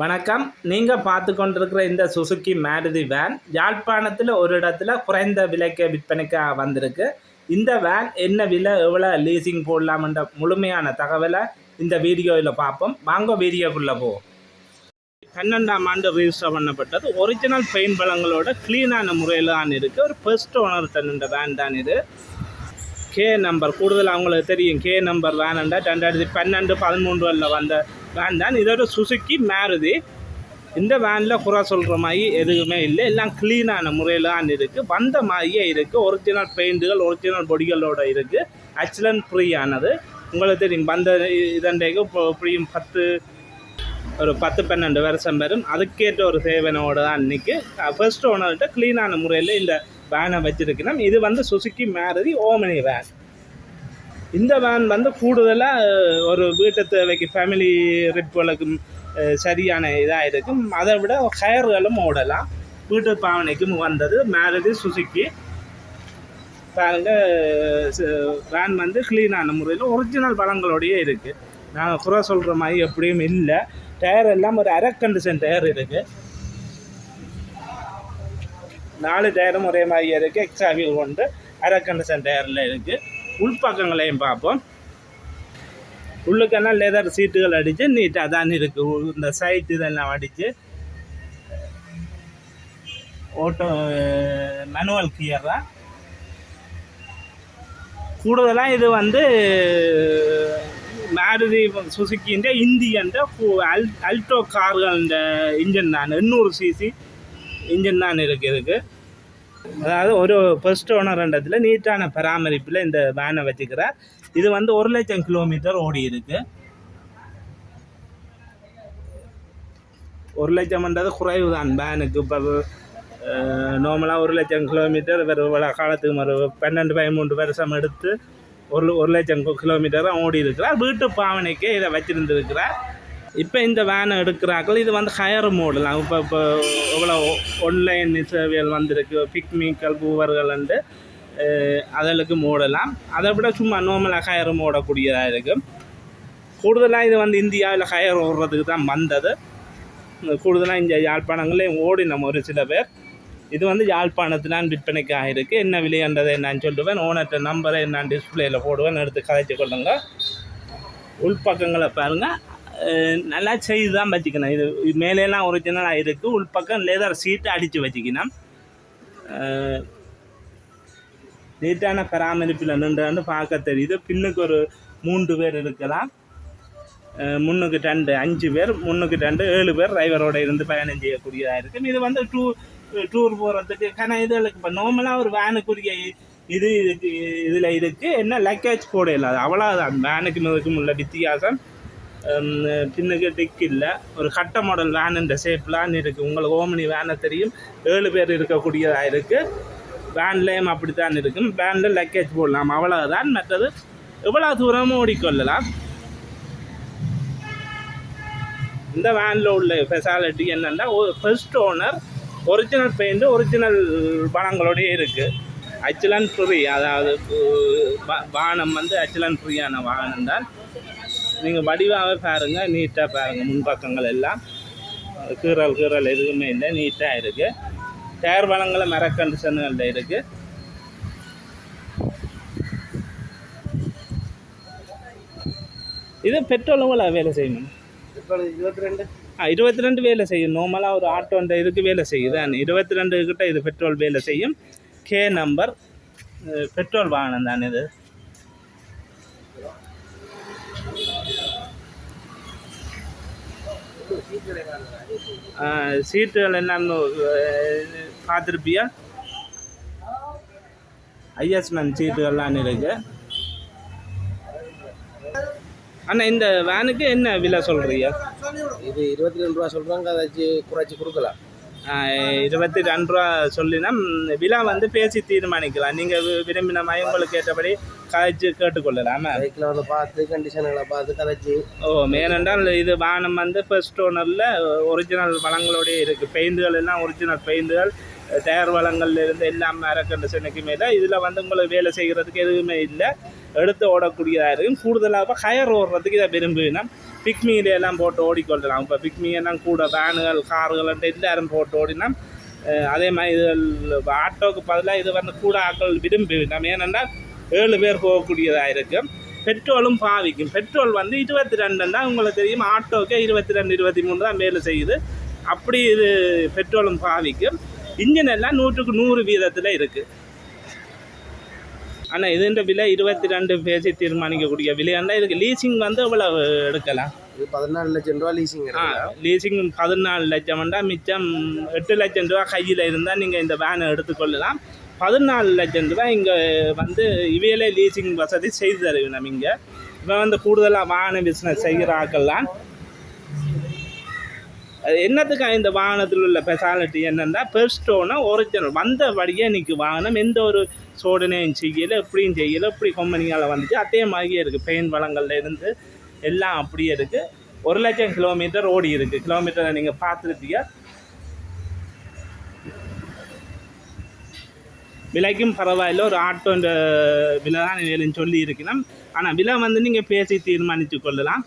வணக்கம். நீங்கள் பார்த்து கொண்டிருக்கிற இந்த சுசுக்கி மாருதி வேன் யாழ்ப்பாணத்தில் ஒரு இடத்துல குறைந்த விலைக்கு விற்பனைக்கு வந்திருக்கு. இந்த வேன் என்ன விலை எவ்வளோ லீசிங் போடலாம்ன்ற முழுமையான தகவலை இந்த வீடியோவில் பார்ப்போம். வாங்க வீடியோக்குள்ளே போவோம். பன்னெண்டாம் ஆண்டு ரிஜிஸ்டர் பண்ணப்பட்டது. ஒரிஜினல் பெயிண்ட் பழங்களோட க்ளீனான முறையில் தான் இருக்குது ஒரு ஃபர்ஸ்ட் ஓனர் தன்னுன்ற வேன் தான் இது. கே நம்பர் கூடுதல் அவங்களுக்கு தெரியும். கே நம்பர் வேனண்டா ரெண்டாயிரத்தி பன்னெண்டு பதிமூன்றுல வந்த வேன் தான். இதோட சுசுக்கி மாருதி இந்த வேனில் குறை சொல்கிற மாதிரி எதுவுமே இல்லை. எல்லாம் க்ளீனான முறையில் தான் இருக்குது வந்த மாதிரியே இருக்குது ஒரிஜினல் பெயிண்ட்டுகள் ஒரிஜினல் பொடிகளோட இருக்குது ஆக்சிடென்ட் ஃப்ரீயானது உங்களுக்கு தெரியும் வந்த இதண்டைக்கு இப்போ எப்படியும் பத்து ஒரு பத்து பன்னெண்டு வருஷம் வரும். அதுக்கேற்ற ஒரு சேவனோட தான் இன்றைக்கி ஃபர்ஸ்ட் ஓனர்கிட்ட க்ளீனான முறையில் இந்த வேனை வச்சுருக்கணும். இது வந்து சுசுக்கி மாருதி ஓமனி வேன் இந்த வேன் வந்து கூடுதலாக ஒரு வீட்டு தேவைக்கு ஃபேமிலி ட்ரிப்புகளுக்கு சரியான இதாக இருக்கும். அதை விட கயர்களும் ஓடலாம். வீட்டு பாவனைக்கும் வந்தது. மாருதி சுசுக்கி பாருங்க வேன் வந்து க்ளீனான முறையில் ஒரிஜினல் பழங்களோடையே இருக்குது நாங்கள் குறை சொல்கிற மாதிரி எப்படியும் இல்லை. டயர் எல்லாம் ஒரு அரை கண்டிஷன் டயர் இருக்குது நாலு டயரும் ஒரே மாதிரி இருக்குது எக்ஸ்ட்ரா வீல் கொண்டு அரை கண்டிஷன் டயரில் இருக்குது உள்பக்கங்களையும் பார்ப்போம். உள்ளுக்கெல்லாம் லெதர் சீட்டுகள் அடித்து நீட்டாக தான் இருக்குது இந்த சைட் இதெல்லாம் அடித்து ஓட்டோ மேனுவல் கியர் தான் கூடுதலாக இது வந்து மாருதி சுசுக்கின்ற இந்தியன்ற அல் அல்டோ கார்கள்ன்ற இன்ஜின் தான். எண்ணூறு சிசி இன்ஜின் தான் இருக்குது இதுக்கு. அதாவது ஒரு ஃபர்ஸ்ட் ஓனர்ன்றதுல நீட்டான பராமரிப்பில் இந்த வேனை வச்சுக்கிறார் இது வந்து ஒரு லட்சம் கிலோமீட்டர் ஓடி இருக்கு. ஒரு லட்சம்ன்றது குறைவு தான் வேனுக்கு இப்போ நார்மலாக ஒரு லட்சம் கிலோமீட்டர் வேறு இவ்வளோ காலத்துக்கு மறு பன்னெண்டு பதிமூன்று வருஷம் எடுத்து ஒரு ஒரு லட்சம் கிலோமீட்டர் தான் ஓடி இருக்கிறார். வீட்டு பாவனைக்கு இதை வச்சுருந்துருக்கிறார். இப்போ இந்த வேனை எடுக்கிறார்கள். இது வந்து ஹையர் மோடலாம் இப்போ இப்போ இவ்வளோ ஒன்லைன் சேவைகள் வந்திருக்கு. பிக்னிக்கல் பூவர்கள்ண்டு அதற்கு மூடலாம் அதை விட சும்மா நார்மலாக ஹயர் மூடக்கூடியதாக இருக்கும் கூடுதலாக இது வந்து இந்தியாவில் ஹயர் ஓடுறதுக்கு தான் வந்தது. கூடுதலாக இந்த யாழ்ப்பாணங்களையும் ஓடினோம் ஒரு சில பேர். இது வந்து யாழ்ப்பாணத்திலான் விற்பனைக்கு ஆகிருக்கு என்ன விலைன்றதை நான் சொல்லுவேன். ஓனர்கிட்ட நம்பரை நான் டிஸ்பிளேயில் போடுவேன். எடுத்து கதைச்சு கொள்ளுங்கள் உள்பக்கங்களை பாருங்கள் நல்லா செய்து தான் வச்சுக்கணும். இது மேலேலாம் ஒரிஜினலாக இருக்குது உள்பக்கம் லேதர் சீட்டு அடித்து வச்சுக்கணும். நீட்டான பராமரிப்பில் நின்று பார்க்க தெரியுது. பின்னுக்கு ஒரு மூன்று பேர் இருக்கலாம். முன்னுக்கு ரெண்டு அஞ்சு பேர் முன்னுக்கு ரெண்டு ஏழு பேர் டிரைவரோடு இருந்து பயணம் செய்யக்கூடியதாக இருக்கும். இது வந்து டூ டூர் போகிறதுக்கு ஆனால் இதுகளுக்கு இப்போ நார்மலாக ஒரு வேனுக்குரிய இது இதுக்கு இதில் இருக்குது என்ன லக்கேஜ் போட இல்லாது அவ்வளோதான் வேனுக்கும் இதுக்கும் உள்ள வித்தியாசம். பின்னுக்கு டிக் இல்லை ஒரு கட்ட மாடல் வேன் இந்த ஷேப்லாம் இருக்குது உங்களுக்கு ஓமனி வேனை தெரியும் ஏழு பேர் இருக்கக்கூடியதாக இருக்குது வேன்லேயும் அப்படித்தான் இருக்கும் வேனில் லக்கேஜ் போடலாம் அவ்வளோதான் மற்றது எவ்வளோ தூரமும் ஓடிக்கொள்ளலாம் இந்த வேனில் உள்ள ஃபெசாலிட்டி என்னென்னா first owner original paint original பணங்களோடய இருக்குது அச்சலன் ஃப்ரீ அதாவது வாகனம் வந்து அச்சிலன் ஃப்ரீயான வாகனம் தான் நீங்கள் வடிவாகவே பாருங்கள் நீட்டாக பாருங்கள் முன்பக்கங்கள் எல்லாம். கீறல் கீறல் எதுவுமே இல்லை நீட்டாக இருக்குது டயர் வளங்களை மர கண்டிஷன்களில் இருக்குது இது பெட்ரோல் எவ்வளோ வேலை செய்யணும்? இருபத்தி ரெண்டு ஆ இருபத்தி ரெண்டு வேலை செய்யும். நார்மலாக ஒரு ஆட்டோன்ற இதுக்கு வேலை செய்யுது. இருபத்தி ரெண்டு கிட்ட இது பெட்ரோல் வேலை செய்யும். கே நம்பர் பெட்ரோல் வாகனம் தான் இது. சீட்டுகள் என்னன்னு பார்த்துருப்பியா? ஐஎஸ்மேன் சீட்டுகள்லாம் இருக்கு? அண்ணா இந்த வேனுக்கு என்ன விலை சொல்கிறீங்க இது இருபத்தி ரெண்டு ரூபா சொல்கிறாங்க அதை குறைச்சி கொடுக்கலாம். இருபத்தி ரெண்டு ரூபா சொல்லினா விழா வந்து பேசி தீர்மானிக்கலாம். நீங்கள் விரும்பின மாதிரி உங்களுக்கு ஏற்றபடி கதைச்சு கேட்டுக்கொள்ளலாம். பைக்கில் வந்து பார்த்து கண்டிஷன்களை பார்த்து கதைச்சி ஓ மேனென்றால் இது வானம் வந்து ஃபர்ஸ்ட் ஓனரில் ஒரிஜினல் வளங்களோடய இருக்குது பெயிண்டுகள் எல்லாம் ஒரிஜினல் பெயிண்டுகள். டயர் வளங்கள்ல இருந்து எல்லாம் மேர கண்டிஷனுக்கு மேலே இதில் வந்து உங்களுக்கு வேலை செய்கிறதுக்கு எதுவுமே இல்லை. எடுத்து ஓடக்கூடியதாக இருக்கும். கூடுதலாக ஹயர் ஓடுறதுக்கு இதை விரும்பினா பிக்மியில எல்லாம் போட்டு ஓடிக்கொள்ளலாம் இப்போ பிக்மி எல்லாம் கூட வேனுகள் கார்கள் எல்லாரும் போட்டு ஓடினா அதே மாதிரி இது ஆட்டோவுக்கு பதிலாக இது வந்து கூட ஆட்கள் விரும்பி நம்ம ஏனென்னா ஏழு பேர் போகக்கூடியதாக இருக்கும் பெட்ரோலும் பாவிக்கும். பெட்ரோல் வந்து இருபத்தி ரெண்டுன்னா உங்களுக்கு தெரியும். ஆட்டோவுக்கு இருபத்தி ரெண்டு இருபத்தி மூணு தான் மேலே செய்யுது. அப்படி இது பெட்ரோலும் பாவிக்கும். இன்ஜின் எல்லாம் நூற்றுக்கு நூறு வீதத்தில் இருக்குது ஆனால் இதுன்ற விலை இருபத்தி ரெண்டு பேசி தீர்மானிக்கக்கூடிய விலையாண்டா இதுக்கு லீசிங் வந்து எவ்வளவு எடுக்கலாம்? இது பதினாலு லட்சம் ரூபா லீசிங் ஆ லீசிங் பதினாலு லட்சம்ண்டா மிச்சம் எட்டு லட்சம் ரூபா கையில் இருந்தால் நீங்கள் இந்த வேனை எடுத்துக்கொள்ளலாம் பதினாலு லட்சம் ரூபா இங்கே வந்து இவையிலே லீசிங் வசதி செய்து தருவினோம் இங்கே. இப்போ வந்து கூடுதலாக வாகன பிஸ்னஸ் செய்கிற ஆக்கள்லாம் அது என்னத்துக்காக இந்த வாகனத்தில் உள்ள ஸ்பெஷாலிட்டி என்னென்னா பெஸ்டோனா ஒரிஜினல் வந்தபடியே இன்றைக்கி வாகனம் எந்த ஒரு சோடனையும் செய்யலை எப்படியும் செய்யலை எப்படி கம்பெனியால் வந்துச்சு அதே மாதிரியே இருக்குது பெயின் வளங்கள்ல இருந்து எல்லாம் அப்படியே இருக்குது ஒரு லட்சம் கிலோமீட்டர் ஓடி இருக்குது கிலோமீட்டரை நீங்கள் பார்த்துருப்பீங்க. விலைக்கும் பரவாயில்ல. ஒரு ஆட்டோன்ற விலை தான் வேலைன்னு சொல்லி ஆனால் விலை வந்து நீங்கள் பேசி தீர்மானித்து கொள்ளலாம்.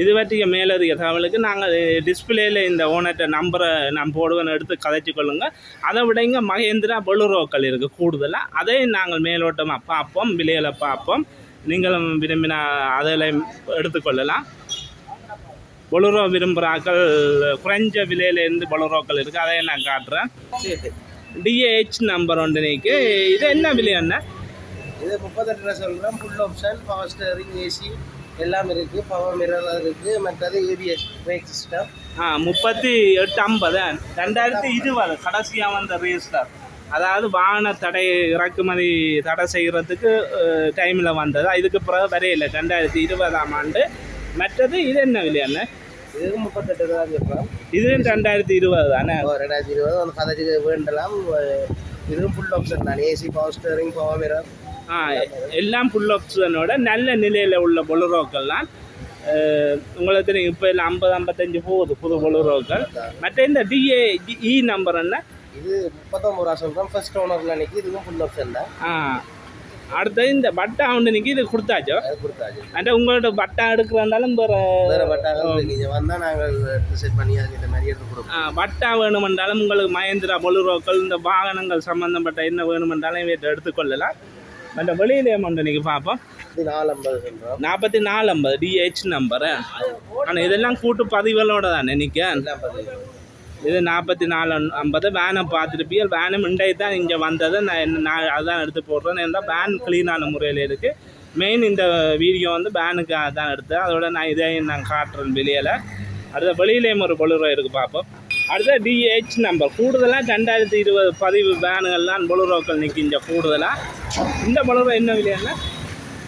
இது பற்றிய மேலதிக தகவலுக்கு நாங்கள் டிஸ்பிளேயில் இந்த ஓனர்கிட்ட நம்பரை நான் போடுவேன் எடுத்து கதைச்சி கொள்ளுங்க. அதை விட இங்கே மகேந்திரா பொலுரோக்கள் இருக்குது கூடுதலாக அதையும் நாங்கள் மேலோட்டமாக பார்ப்போம் விலைகளை பார்ப்போம். நீங்களும் விரும்பினா அதில் எடுத்துக்கொள்ளலாம் பொலுரோ விரும்புகிறாக்கள் குறைஞ்ச விலையிலேருந்து பொலுரோக்கள் இருக்குது அதையும் நான் காட்டுறேன். டிஏஹெச் நம்பர் ஒன்று நீக்கு இது என்ன விலை என்ன இது முப்பத்தெட்டு சொல்கிறேன் full option power steering AC எல்லாம் இருக்குது பவர் மிரர் இருக்குது மற்றது ஏபிஎஸ் பிரேக் சிஸ்டம் ஆ முப்பத்தி எட்டு ஐம்பது. ரெண்டாயிரத்தி இருபது கடைசியாக வந்த ரெஜிஸ்டர் அதாவது வாகன தடை இறக்குமதி தடை செய்கிறதுக்கு டைமில் வந்தது. இதுக்கு பிறகு வரையில ரெண்டாயிரத்தி இருபதாம் ஆண்டு. மற்றது இது என்ன விலை என்ன இதுக்கு முப்பத்தெட்டு ரூபா சொல்கிறோம் இது ரெண்டாயிரத்தி இருபது தானே? ரெண்டாயிரத்தி இருபது வந்து கதைக்கு வேண்டலாம். இதுவும் ஃபுல் ஆப்ஷன் தான் AC power steering power mirror எல்லாம் ஃபுல் ஆப்ஷனோட நல்ல நிலையில் உள்ள பொலுரோக்கள்லாம் உங்களுக்கு தெரியும் இப்போ இல்லை ஐம்பது ஐம்பத்தஞ்சு போகுது புது பொலுரோக்கள் மற்ற இந்த டிஏ இ நம்பர் என்ன இது முப்பத்தொம்பது ரூபா சொல்கிறோம் ஃபர்ஸ்ட் ஓனரில் நிற்கி இதுவும் ஃபுல் ஆப்ஷன் தான் ஆ அடுத்தது இந்த பட்டா ஒன்று நிற்கி இது கொடுத்தாச்சோ? கொடுத்தாச்சு. அந்த உங்களோட பட்டா எடுக்கிறதாலும் வேறு வேறு பட்டாக்கள் இங்கே வந்தால் நாங்கள் செட் பண்ணி இந்த மாதிரி எடுத்து கொடுப்போம். பட்டா வேணுமென்றாலும் உங்களுக்கு மகேந்திரா பொலுரோக்கள் இந்த வாகனங்கள் சம்மந்தப்பட்ட என்ன வேணுமென்றாலும் எடுத்துக்கொள்ளலாம் மற்ற வெளியிலே ஒன்று நீங்கள் பார்ப்போம். நாற்பத்தி நாலு ஐம்பது டிஹெச் நம்பரு ஆனால் இதெல்லாம் கூட்டு பதிவுகளோட தானே நிற்க இது நாற்பத்தி நாலு ஐம்பது வேனை பார்த்துருப்பீங்க வேனும் இன்றைக்கு தான் இங்கே வந்தது நான் நான் அதான் எடுத்து போடுறேன் ஏன்னா வேன் க்ளீனான முறையில் இருக்குது மெயின் இந்த வீடியோ வந்து வேனுக்கு தான் எடுத்தேன். அதோட நான் இதையும் நான் காட்டுறேன் வெளியில். அடுத்த வெளியிலேயும் ஒரு பொலுரோ இருக்குது பார்ப்போம். அடுத்த டிஹெச் நம்பர் கூடுதலாக ரெண்டாயிரத்தி இருபது பதிவு வேனுகள்லாம் பொலுரோக்கள் நிற்கிஞ்ச கூடுதலாக இந்த பொலுரோ என்ன விலையான?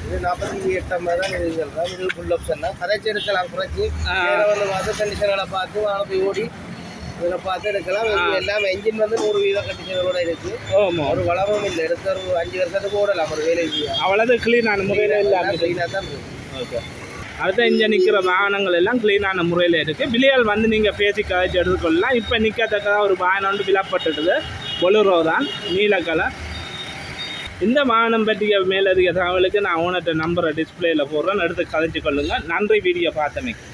இது நாற்பத்தி எட்டு ஐம்பது தான் இது சொல்கிறோம் இது ஃபுல் ஆப்ஷன் தான். கதைச்சி எடுக்கலாம். குறைச்சி. வந்து பார்த்து கண்டிஷன்களை பார்த்து வாழ போய் ஓடி. இதில் பார்த்து எடுக்கலாம். எல்லாம் என்ஜின் வந்து நூறு வீத கண்டிஷனோட இருக்குது ஆமாம் ஒரு வளமும் இல்லை. எடுத்த ஒரு அஞ்சு வருஷத்துக்கு ஓடலாம். ஒரு வேலை செய்ய. அவ்வளோது க்ளீனான முறையில் இல்லாமல் க்ளீனாக தான் ஓகே. அடுத்த இங்கே நிற்கிற வாகனங்கள் எல்லாம் க்ளீனான முறையில் இருக்குது விலையால் வந்து நீங்கள் பேசி கதைச்சு எடுத்துக்கொள்ளலாம். இப்போ நிற்கத்தக்க ஒரு வாகனம் வந்து விலப்பட்டுடுது பொலுரோ தான். நீல கலர் இந்த வாகனம் பற்றிய மேலதிக தகவலுக்கு நான் ஓனர்கிட்ட நம்பரை டிஸ்பிளேயில் போடுறேன். எடுத்து கதைச்சு கொள்ளுங்கள் நன்றி. வீடியோ பார்த்தமைக்கு.